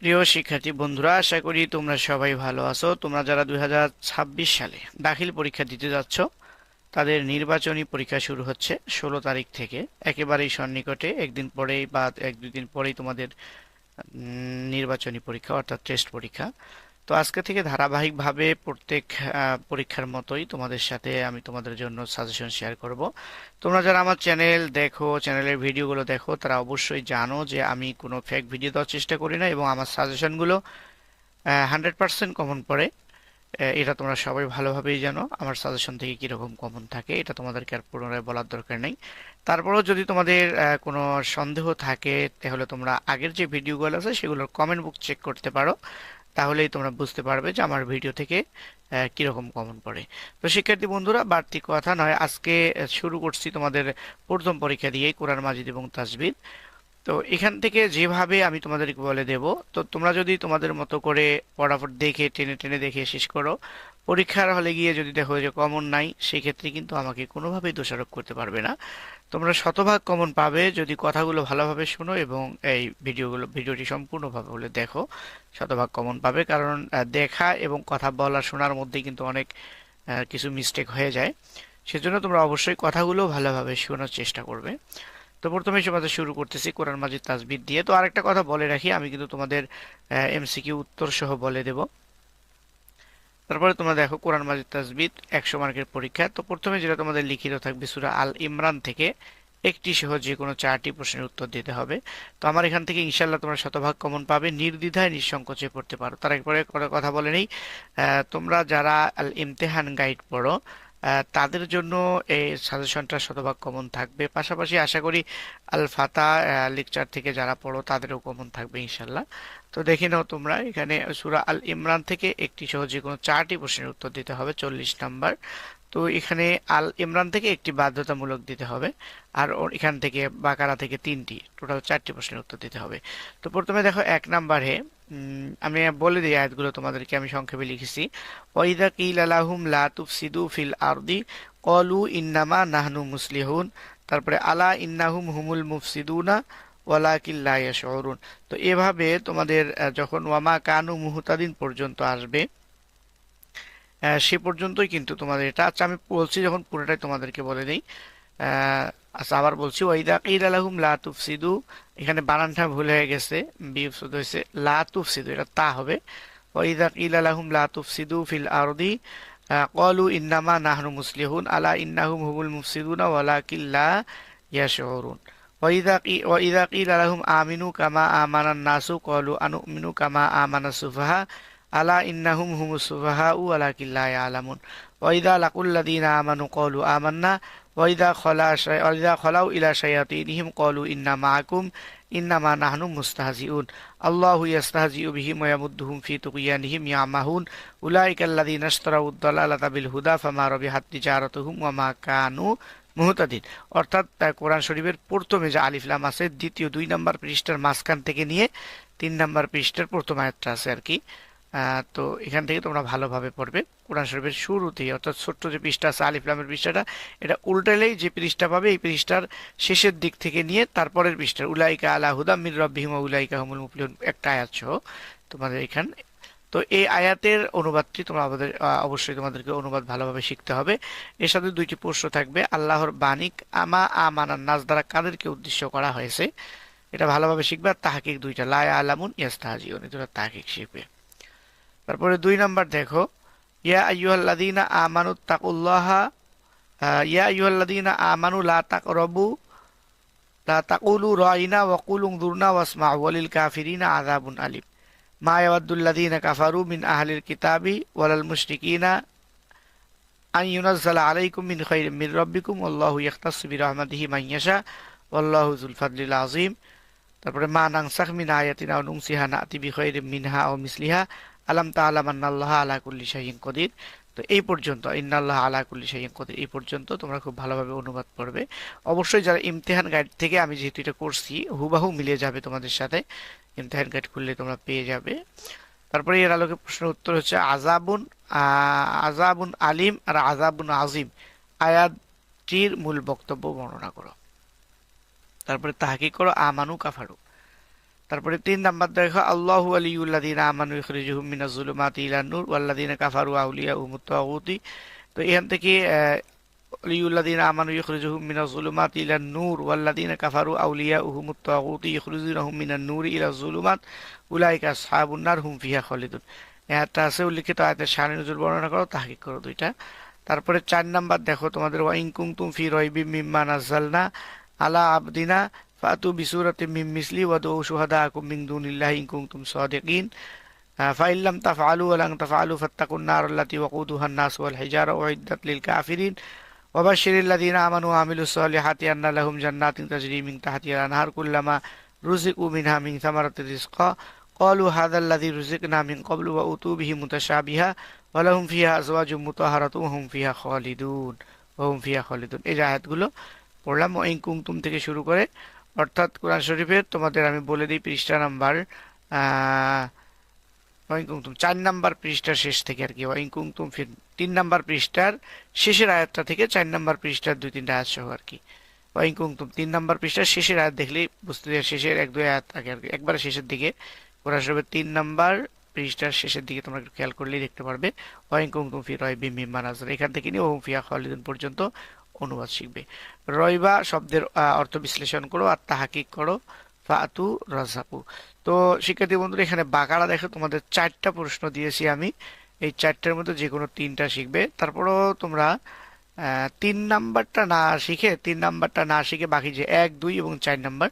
প্রিয় শিক্ষার্থী বন্ধুরা, আশা করি তোমরা সবাই ভালো আছো। তোমরা যারা দুই হাজার ছাব্বিশ সালে দাখিল পরীক্ষা দিতে যাচ্ছ, তাদের নির্বাচনী পরীক্ষা শুরু হচ্ছে ষোলো তারিখ থেকে। একেবারেই সন্নিকটে, একদিন পরেই বা এক দুদিন পরেই তোমাদের নির্বাচনী পরীক্ষা অর্থাৎ টেস্ট পরীক্ষা। তো আজকে থেকে ধারাবাহিকভাবে প্রত্যেক পরীক্ষার মতোই তোমাদের সাথে আমি তোমাদের জন্য সাজেশন শেয়ার করব। তোমরা যারা আমার চ্যানেল দেখো চ্যানেলের ভিডিওগুলো দেখো, তারা অবশ্যই জানো যে আমি কোনো ফেক ভিডিও দেওয়ার চেষ্টা করি না এবং আমার সাজেশনগুলো হান্ড্রেড পার্সেন্ট কমন পড়ে। এটা তোমরা সবাই ভালোভাবেই জানো আমার সাজেশন থেকে কীরকম কমন থাকে, এটা তোমাদেরকে আর পুনরায় বলার দরকার নেই। তারপরেও যদি তোমাদের কোনো সন্দেহ থাকে, তাহলে তোমরা আগের যে ভিডিওগুলো আছে সেগুলোর কমেন্ট বুক চেক করতে পারো। তাহলেই তোমরা বুঝতে পারবে যে আমার ভিডিও থেকে কীরকম কমন পড়ে। তো শিক্ষার্থী বন্ধুরা, বাড়তি কথা নয়, আজকে শুরু করছি তোমাদের প্রথম পরীক্ষা দিয়েই, কোরআন মাজিদ এবং তাজবিদ তো এখান থেকে যেভাবে আমি তোমাদেরকে বলে দেব, তো তোমরা যদি তোমাদের মতো করে পড়াফট দেখে টেনে টেনে দেখে শেষ করো পরীক্ষার হলে গিয়ে যদি দেখো যে কমন নাই সেই ক্ষেত্রে কিন্তু আমাকে কোনোভাবেই দোষারোপ করতে পারবে না। তোমরা শতভাগ কমন পাবে যদি কথাগুলো ভালোভাবে শোনো এবং এই ভিডিওগুলো, ভিডিওটি সম্পূর্ণভাবে বলে দেখো, শতভাগ কমন পাবে। কারণ দেখা এবং কথা বলা শোনার মধ্যে কিন্তু অনেক কিছু মিস্টেক হয়ে যায়। সেজন্য তোমরা অবশ্যই কথাগুলো ভালোভাবে শোনার চেষ্টা করবে। তো প্রথমে তোমাদের শুরু করতেছি, কোরআন মাজিদ তাজবিদ দিয়ে। তো আরেকটা কথা বলে রাখি, আমি কিন্তু তোমাদের এমসিকিউ উত্তর সহ বলে দেব। তারপরে তোমরা দেখো কোরআন মাজিদ তাজবিদ একশো মার্কের পরীক্ষা। তো প্রথমে যেটা তোমাদের লিখিত থাকবে সুরা আল ইমরান থেকে একটি সহ যে কোনো চারটি প্রশ্নের উত্তর দিতে হবে। তো আমার এখান থেকে ইনশাল্লাহ তোমরা শতভাগ কমন পাবে, নির্দ্বিধায় নিঃসংকোচে পড়তে পারো। তার একবারে কথা বলে নেই। তোমরা যারা আল ইমতেহান গাইড পড়ো তাদের জন্য এই সাজেশনটা শতভাগ কমন থাকবে। পাশাপাশি আশা করি আল ফাতা লেকচার থেকে যারা পড়ো, তাদেরও কমন থাকবে ইনশাল্লাহ। তো দেখে নাও তোমরা, এখানে সুরা আল ইমরান থেকে একটি সহজে কোনো চারটি প্রশ্নের উত্তর দিতে হবে, চল্লিশ নাম্বার। তো এখানে আল ইমরান থেকে একটি বাধ্যতামূলক দিতে হবে, আর এখান থেকে বাকারা থেকে তিনটি। টোটাল চারটি প্রশ্নের উত্তর দিতে হবে। তো প্রথমে দেখো এক নাম্বারে আমি বলে দিই আয়াতগুলো তোমাদেরকে, আমি সংক্ষেপে লিখেছি। ওয়াইদা কিল আলাহুম লা তুফসিদু ফিল আরদি কলু ইন্নামা নাহনু মুসলিহুন। তারপরে, আলা ইন্নাহুম হুমুল মুফসিদুনা, ওয়ালাকিন লা ইয়াশউরুন। তো এভাবে তোমাদের যখন ওয়ামা কানু মুহতাদিন পর্যন্ত আসবে সে পর্যন্তই কিন্তু তোমাদের এটা। আচ্ছা আমি বলছি যখন পুরোটাই তোমাদেরকে বলে দিই। আচ্ছা আবার বলছি, ওয়াইদা কিল আলাহুম লা তুফসিদু। এখানে বানানটা ভুল হয়ে গেছে বিউসুদ হয়েছে, লা তুফসিদু এটা তা হবে। ওয়াইদা কিল আলাহুম লা তুফসিদু ফিল আরদি। কলু ইন্নামা নাহনু মুসলিহুন আলা ইন্নাহুম হুমুল মুফসিদুনা ওয়ালাকিন লা ইয়াশউরুন। ওয়াইদা কিল আলাহুম আমিনু কামা আমানান নাসু? কলু আনুমিনু কামা আমানা সুফাহা। আলা ইন্নাহুম হুমুস সুফাহাউ ওয়ালাকিন লা ইয়ালামুন। ওয়াইদা লাকুল্লাযীনা আমানু কলু আমান্না ওয়াইদা খলা ওয়াইদা খলাউ ইলা শায়াতিনহিম কলু ইন্না মাআকুম, ইন্নামা নাহনু মুস্তাহজিউন। আল্লাহু ইয়াস্তাহজিউ বিহিম ওয়া ইয়ামুদ্দুহুম ফি তুগয়ানিহিম ইয়ামাহুন। উলাইকাল্লাযীনা ইশতারাউ আদ-দালালাতা বিল হুদা ফামা রাবিহাত তিজারাতুহুম ওয়া মা কানু মুহতাদিন। অর্থাৎ কোরআন শরীফের প্রথমে যে আলিফ লাম আছে, দ্বিতীয় দুই নাম্বার পৃষ্ঠার মাঝখান থেকে নিয়ে তিন নাম্বার পৃষ্ঠার প্রথম আয়াতটা আছে আর কি। তো এখান থেকে তোমরা ভালোভাবে পড়বে। কোরআন শরীফের শুরুতেই, অর্থাৎ ছোট্ট যে পৃষ্ঠা আছে, আলিফ লামের পৃষ্ঠাটা, এটা উল্টালেই যে পৃষ্ঠা পাবে, এই পৃষ্ঠার শেষের দিক থেকে নিয়ে তারপরের পৃষ্ঠার উলাইকা আলা হুদা মির রব্বিহিম উলাইকা হুমুল মুফলিহুন। একটা আয়াত সহ তোমাদের এখান। তো এই আয়াতের অনুবাদটি তোমরা আমাদের অবশ্যই তোমাদেরকে অনুবাদ ভালোভাবে শিখতে হবে। এর সাথে দুইটি প্রশ্ন থাকবে। আল্লাহর বাণিক আমা আমানান নাস দ্বারা কাদেরকে উদ্দেশ্য করা হয়েছে? এটা ভালোভাবে শিখবে। আর তাহাকিক দুইটা। লা আলামুন ইয়াস্তাহাজিউন। এই দুটো তাহাকিক শিখবে। তারপরে দুই নাম্বার দেখো, ইয়া আইয়ুহাল্লাযীনা আমানু তাকুল্লাহা ইয়া আইয়ুহাল্লাযীনা আমানু লা তাকরাবু, লা তাকুলু রাইনা ওয়া কুলু দুরনা ওয়াসমাউ ওয়ালিল কাফিরিনা আযাবুন আলিম। মা ইয়াওয়াদ্দুল্লাযীনা কাফারু মিন আহলিল কিতাবি ওয়ালাল মুশরিকিনা আন ইউনাজ্জালা আলাইকুম মিন খাইরিম মির রাব্বিকুম আল্লাহু ইয়াখতাসসু বিরহমাতিহি মান ইয়াশা, ওয়াল্লাহু যুল ফাদলিল আযীম। তারপরে মা নানসাখ মিন আয়াতিন আও নুনসিহা, নাতি বিখাইরিম মিনহা আও মিসলিহা। আলাম তাআলাম আন্নাল্লাহ আলা কুল্লি শাইইন কদির। তো এই পর্যন্ত, ইন্নাল্লাহ আলা কুল্লি শাইইন কদির, এই পর্যন্ত তোমরা খুব ভালোভাবে অনুবাদ পড়বে। অবশ্যই যারা ইমতেহান গাইড থেকে আমি যেহেতু এটা করছি, হুবাহু মিলিয়ে যাবে তোমাদের সাথে। ইমতেহান গাইড খুললে তোমরা পেয়ে যাবে। তারপরে এর আলোকে প্রশ্নের উত্তর হচ্ছে আজাবুন আজাবুন আলিম আর আজাবুন আজিম আয়াতটির মূল বক্তব্য বর্ণনা করো। তারপরে তাহাকি করো, আমানু কাফারু। তারপরে তিন নাম্বার দেখো, আল্লাহু আলিউল্লাদিন আমানু ইখরিজুহুম মিনাজ জুলুমাতি ইলান নূর ওয়াল্লাদিনা কাফারু আউলিয়াহুমুত তাগুতি তো এখান থেকে আলিউল্লাদিন আমানু ইখরিজুহুম মিনাজ জুলুমাতি ইলান নূর ওয়াল্লাদিনা কাফারু আউলিয়াহুমুত তাগুতি ইখরিজুনাহুম মিনান নূর ইলা জুলুমাত, উলাইকা আসহাবুন নার হুম ফিহা খালিদুন। একটা আছে, উল্লিখিত আয়াতের শানি নজুল বর্ণনা করো, তাহকিক করো দুইটা। তারপরে চার নাম্বার দেখো তোমাদের, ওয়াইন কুমতুম ফি রয়বি মিম্মা নাজ্জালনা আলা আবদিনা ফাতু বিসুরাতে মিম মিসলি ওয়াদু শুহাদাকুম মিন দুনিল্লাহি ইন কুনতুম সাদিকিন فإن لم تفعلوا ولن تفعلوا فاتقوا النار التي وقودها الناس والحجارة أعدت للكافرين وبشر الذين آمنوا وعملوا الصالحات أن لهم جنات تجري من تحتها الأنهار كلما رزقوا منها من ثمرة رزقا قالوا هذا الذي رزقنا من قبل وأتوا به متشابها ولهم فيها أزواج مطهرة وهم فيها خالدون وهم فيها خالدون এই যে আয়াতগুলো পড়লাম ওয়াইন কুমতুম থেকে শুরু করে অর্থাৎ কোরআন শরীফের তোমাদের আমি বলে দিই পৃষ্ঠা নাম্বার ওয়াইন কুমতুম চার নাম্বার পৃষ্ঠার শেষ থেকে আর কি, ওয়াইন কুমতুম ফির তিন নাম্বার পৃষ্ঠার শেষের আয়াতটা থেকে চার নাম্বার পৃষ্ঠার দুই তিনটা আয়াত সহ আর কি। ওয়াইন কুমতুম তিন নাম্বার পৃষ্ঠার শেষের আয়াত দেখলেই বুঝতে শেষের এক দুই আয়াত থাকে আর কি, একবার শেষের দিকে। কোরআন শরীফের তিন নাম্বার পৃষ্ঠার শেষের দিকে তোমরা একটু খেয়াল করলেই দেখতে পারবে। ওয়াইন কুমতুম ফি রয় বিম আজর এখান থেকে নিয়ে ওম ফিয়া খালিদুন পর্যন্ত। অনুবাদ শিখবে। রয়বা শব্দের অর্থ বিশ্লেষণ করো আর তাহাকিক করো, ফাতু রাজাকু। তো শিক্ষার্থী বন্ধুরা, এখানে বাকারা দেখো, তোমাদের চারটা প্রশ্ন দিয়েছি আমি। এই চারটার মধ্যে যে কোনো তিনটা শিখবে। তারপরও তোমরা তিন নাম্বারটা না শিখে, তিন নাম্বারটা না শিখে বাকি যে এক, দুই এবং চার নাম্বার,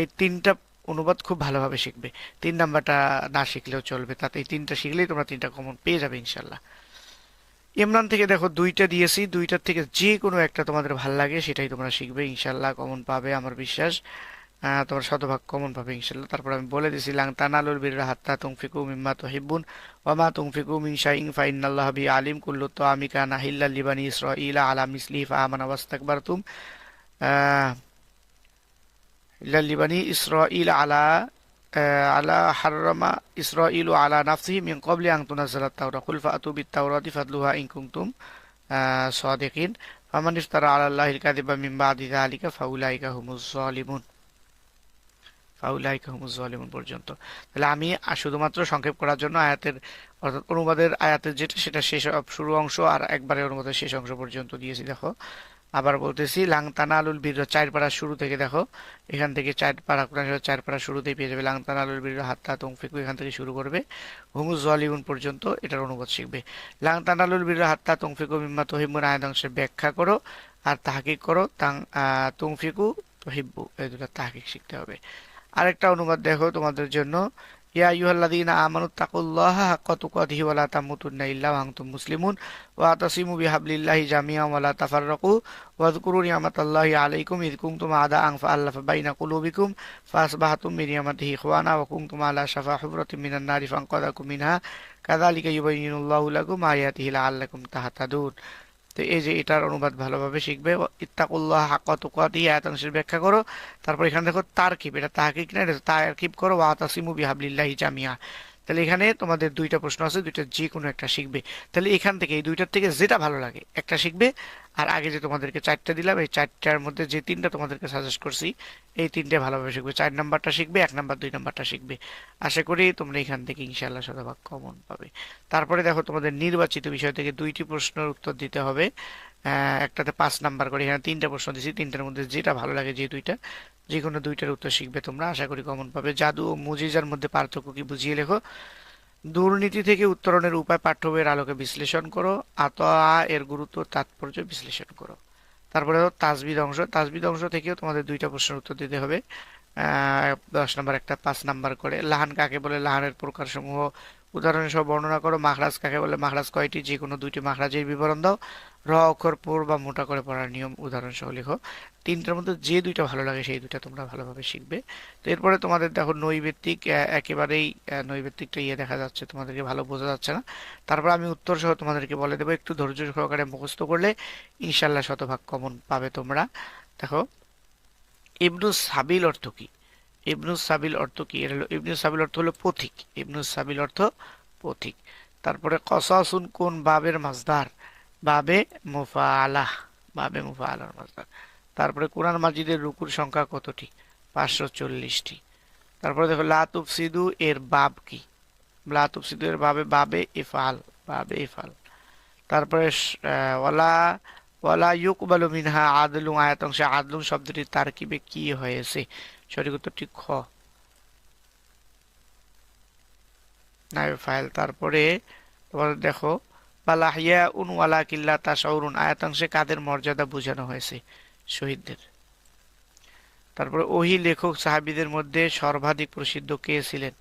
এই তিনটা অনুবাদ খুব ভালোভাবে শিখবে। তিন নাম্বারটা না শিখলেও চলবে। তাতে এই তিনটা শিখলেই তোমরা তিনটা কমন পেয়ে যাবে ইনশাল্লাহ ইমরান থেকে দেখো, দুইটা দিয়েছি, দুইটার থেকে যে কোনো একটা তোমাদের ভালো লাগে, সেটাই তোমরা শিখবে ইনশাল্লাহ কমন পাবে আমার বিশ্বাস। তোমার শতভাগ কমন পাবে ইনশাল্লাহ তারপর আমি বলে দিছি, লাং তানালুল বীর হাত্তা তুংফিকু মিম্মা তুহিব্বুন ওয়ামা তুংফিকু মিন শাইইন ফাইন্নাল্লাহ বি আলিম কুল্লু তাআমিকা নাহিল্লা লিবানি ইসরাঈলা আলা মিসলি ফাআমানা ওয়াস্তাকবারতুম ইল্লা লিবানি ইসরাঈল আলা আলা হাররামা ইসরাঈলু আলা নাফসিহি মিন ক্বাবলি আন তুনাজ্জালা তাওরা কুল ফাতু বিত তাওরাতি ফাদলুহা ইন কুনতুম সাদিকিন ফামান ইফতারা আলা আল্লাহিল কাযিবা মিন বাদি যালিকা ফাউলাইকা হুমুজ জালিমুন ফাউলাইকা হুমুজ জালিমুন পর্যন্ত। তাহলে আমি শুধুমাত্র সংক্ষেপ করার জন্য আয়াতের অর্থাৎ অনুবাদের আয়াতের যেটা, সেটা শেষ, শুরু অংশ আর একবারে অনুবাদের শেষ অংশ পর্যন্ত দিয়েছি। দেখো আবার বলতেছি লাংতানা আলুল বীর চার পাড়া শুরু থেকে দেখো, এখান থেকে চার পাড়া কোরআন চার পাড়া শুরুতেই পেয়ে যাবে লাংতানা আলুল বীর হাত্তা তংফিকু এখান থেকে শুরু করবে হুমুজ জলিউন পর্যন্ত এটার অনুবাদ শিখবে। লাংতানা আলুল বীর হাত্তা তংফিকু মিম্মা তহিমুন আয়াদাংশে ব্যাখ্যা করো আর তাহাকিক করো, তাং তংফিকু তহিব্বু, এই দুটা তাহাকিক শিখতে হবে। আরেকটা অনুবাদ দেখো তোমাদের জন্য ইয়া আইয়ুহাল্লাযীনা আমানু তাকুল্লাহা হাক্কা তুকাতিহি ওয়া লা তামুতুন্না ইল্লা ওয়া আনতুম মুসলিমুন ওয়া তাসিমু বিহাবলিল্লাহি জামিআন ওয়া লা তাফাররাকু ওয়াযকুরু নি'মাতাল্লাহি আলাইকুম ইয কুনতুম আদাআন ফাআল্লাফা বাইনা কুলুবিকুম ফাসবাহতুম বিনি'মাতিহি ইখওয়ানা ওয়া কুনতুম আলা শাফা হুফরাতিন মিনান নারি ফানকাযাকুম মিনহা কাযালিকা ইউবাইয়িনুল্লাহু লাকুম আয়াতিহি লাআল্লাকুম তাহতাদুন তো এই যে এটার অনুবাদ ভালোভাবে শিখবে ইত্তাকুল্লাহ দিয়ে আয়াতাংশের ব্যাখ্যা করো। তারপর এখানে দেখো তারকিব, এটা তাহকিক না, এটা তারকিব করো, ওয়া তাসিমু বিহাবলিল্লাহি জামিয়া তাহলে এখানে তোমাদের দুইটা প্রশ্ন আছে, দুইটা যে কোনো একটা শিখবে। তাহলে এখান থেকে, এই দুইটার থেকে যেটা ভালো লাগে, একটা শিখবে। আর আগে যে তোমাদেরকে চারটা দিলাম, এই চারটার মধ্যে যে তিনটা তোমাদেরকে সাজেস্ট করছি এই তিনটে ভালোভাবে শিখবে। চার নাম্বারটা শিখবে, এক নাম্বার, দুই নাম্বারটা শিখবে। আশা করি তোমরা এখান থেকে ইনশাল্লাহ শতভাগ কমন পাবে। তারপরে দেখো তোমাদের নির্বাচিত বিষয় থেকে দুইটি প্রশ্নের উত্তর দিতে হবে। একটাতে পাঁচ নাম্বার করে। এখানে তিনটা প্রশ্ন দিছি। তিনটার মধ্যে যেটা ভালো লাগে যে দুইটা যে কোনো দুইটার উত্তর শিখবে তোমরা। আশা করি কমন পাবে। জাদু ও মুজিজার মধ্যে পার্থক্য কি বুঝিয়ে লেখো? দুর্নীতি থেকে উত্তরণের উপায় পাঠ্য বইয়ের আলোকে বিশ্লেষণ করো। আতয়া এর গুরুত্ব তাৎপর্য বিশ্লেষণ করো। তারপরে তাজবিদ অংশ। তাজবিদ অংশ থেকেও তোমাদের দুইটা প্রশ্নের উত্তর দিতে হবে। দশ নম্বর একটা, পাঁচ নাম্বার করে। লাহান কাকে বলে? লাহানের প্রকারসমূহ উদাহরণ সহ বর্ণনা করো, মাখরাজ কাকে বলে? মাখরাজ কয়টি? যে কোনো দুইটি মাখরাজের বিবরণ দাও। র অক্ষর পুর বা মোটা করে পড়ার নিয়ম উদাহরণ সহ লিখো। তিনটার মধ্যে যে দুইটা ভালো লাগে, সেই দুইটা তোমরা ভালোভাবে শিখবে। তো এরপরে তোমাদের দেখো নৈবেত্তিক একেবারেই নৈবেত্তিকটা ইয়ে দেখা যাচ্ছে, তোমাদেরকে ভালো বোঝা যাচ্ছে না। তারপর আমি উত্তর সহ তোমাদেরকে বলে দেবো, একটু ধৈর্য সহকারে মুখস্থ করলে ইনশাল্লাহ শতভাগ কমন পাবে তোমরা। দেখো, ইবনু সাবিল অর্থ কি? ইবনুস সাবিল অর্থ কি? এর হলো ইবনুস সাবিল অর্থ হলো পথিক। ইবনুস সাবিল অর্থ পথিক। তারপরে কসাসুন কোন বাবের মাজদার বাবে মুফাআলাহ, বাবে মুফাআলার মাজদার তারপরে কোরআন মাজিদের রুকুর সংখ্যা কতটি? পাঁচশো চল্লিশটি। তারপরে দেখো, লা তুফসিদু এর বাব কি? লা তুফসিদু এর বাবে বাবে ইফাল বাবে ইফাল তারপরে ওয়ালা ওয়ালা ইউকবালু মিনহা আদলু আয়াতাংশে আদলু শব্দটি তারকিবে কি হয়েছে? সঠিক উত্তরটি খ। নাইব ফাইল। তারপরে তোমার দেখো বালাহিয়া উন ওয়ালা কিল্লা তাসাউরুন আয়াতাংশে কাদের মর্যাদা বোঝানো হয়েছে? শহীদদের। তারপরে ওহি লেখক সাহাবিদের মধ্যে সর্বাধিক প্রসিদ্ধ কে ছিলেন?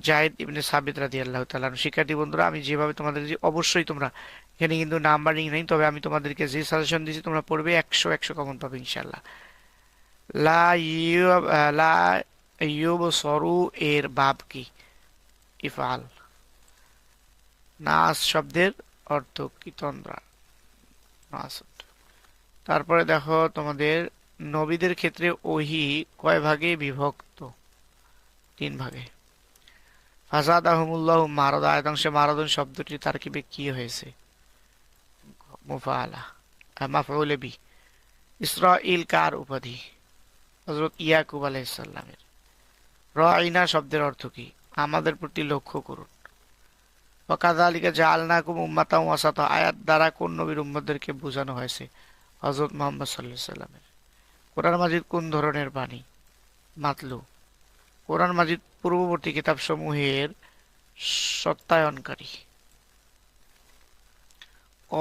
জায়েদ ইবনে সাবিত রাদি আল্লাহ তাআলা শিক্ষার্থী বন্ধুরা, আমি যেভাবে তোমাদের যে অবশ্যই তোমরা, এখানে কিন্তু নাম্বারিং নেই, তবে আমি তোমাদেরকে যে সাজেশন দিয়েছি, তোমরা পড়বে একশো একশো কমন পাবে ইনশাল্লাহ লা লা এর বাব কি? ইফাল নাস শব্দের অর্থ কি তন্দ্রা নাস তারপরে দেখো তোমাদের নবীদের ক্ষেত্রে ওহি কয় ভাগে বিভক্ত? তিন ভাগে। ফাসাদ আহমুল্লাহ মারদ। আয়তাংশে মারদন শব্দটি তারকিবে কি হয়েছে? মুফা মুফাআলা। মাফউলে বি। ইসরা ইল কার উপাধি? হযরত ইয়াকুব আলাইসাল্লামের র রাইনা শব্দের অর্থ কি? আমাদের প্রতি লক্ষ্য করুন। ওয়াকাযালিকা জাআলনাকুম উম্মাতাও ওয়াসাতা। আয়াত দ্বারা কোন নবীর উম্মতদেরকে বোঝানো হয়েছে? হযরত মুহাম্মদ আলাইহি সাল্লামের কোরআন মাজিদ কোন ধরনের বাণী? মাতলু। কোরআন মাজিদ পূর্ববর্তী কিতাবসমূহের সত্যায়নকারী। ক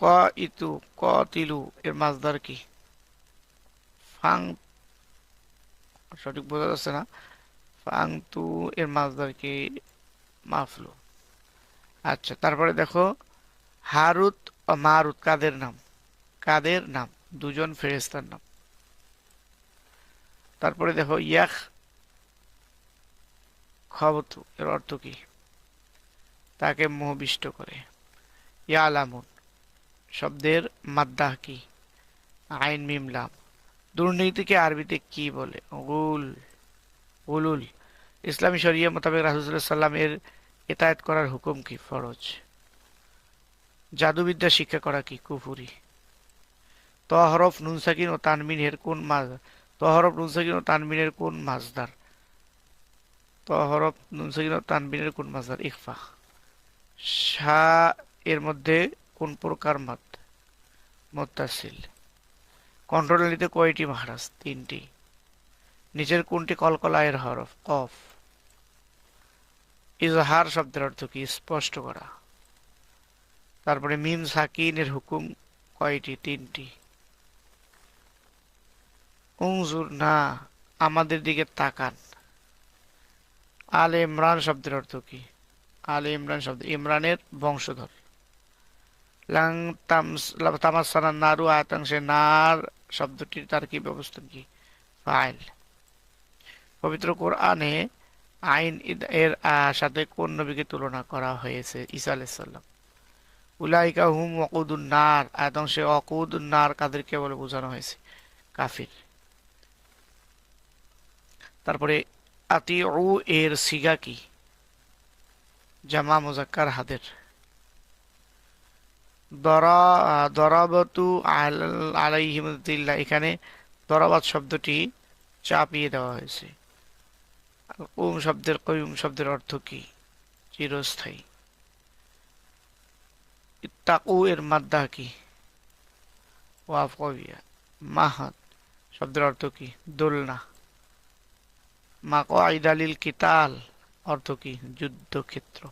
ক ইতু, ক তিলু, এর মাছদার কি? ফাং, সঠিক বোঝা যাচ্ছে না। ফাং তু এর মাছদার কি মাফলু। আচ্ছা তারপরে দেখো, হারুত ও মারুত কাদের নাম? কাদের নাম? দুজন ফেরেস্তার নাম। তারপরে দেখো, ইয়াখ খবতু, এর অর্থ কি? তাকে মোহবিষ্ট করে। ইয়ালামুন, শব্দের মাদ্দাহ কি? আইন মিম লাম দুর্নীতিকে আরবিতে কি বলে? গুল উলুল। ইসলামী শরিয়া মোতাবেক রাসুল্লাহ সাল্লামের এতায়াত করার হুকুম কি ফরজ? জাদুবিদ্যা শিক্ষা করা কি কুফুরি? তহরফ, নুন, সাকিন ও তানমিনের কোন মাজ, তহরফ, নুন, সাকিন ও তানমিনের কোন মাছদার তহরফ, নুন, সাকিন ও তানবিনের কোন মাছদার ইকফা শা, এর মধ্যে কোন প্রকার মত? মোত্তাসিল। কন্ট্রোলারিতে কয়টি মহারাজ? তিনটি। নিচের কোনটি কলকলায়ের হরফ? কফ। ইজহার শব্দের অর্থ কি? স্পষ্ট করা। তারপরে মিম সাকিনের হুকুম কয়টি? তিনটি। উংজুর না, আমাদের দিকে তাকান। আল ইমরান শব্দের অর্থ কি? আল ইমরান শব্দ, ইমরানের বংশধর। লাং তামাসানা নারু আয়াতাংশে নার শব্দটির তার কি ব্যবস্থা কি? ফাইল। পবিত্র কোরআনে আইন এর সাথে কোন নবীকে তুলনা করা হয়েছে? ঈসা আলাইসাল্লাম উলাইকা হুম অকুদুন নার। আয়াতাংশে অকুদুন নার কাদেরকে বলে বোঝানো হয়েছে? কাফির। তারপরে আতি উ এর সিগা কি? জামা মুজাক্কার হাদের। দরা দরাবতু আল- আলাইহিমুদ্দিল্লাহ এখানে দরাবাত শব্দটি চাপিয়ে দেওয়া হয়েছে। কুম শব্দের কয়ুম শব্দের অর্থ কি? চিরস্থায়ী। ইত্তাকু এর মাদ্দা কি? ওয়াফ কবিয়া মাহাত শব্দের অর্থ কি? দোলনা। মাকো আইদালিল কিতাল অর্থ কি? যুদ্ধক্ষেত্র।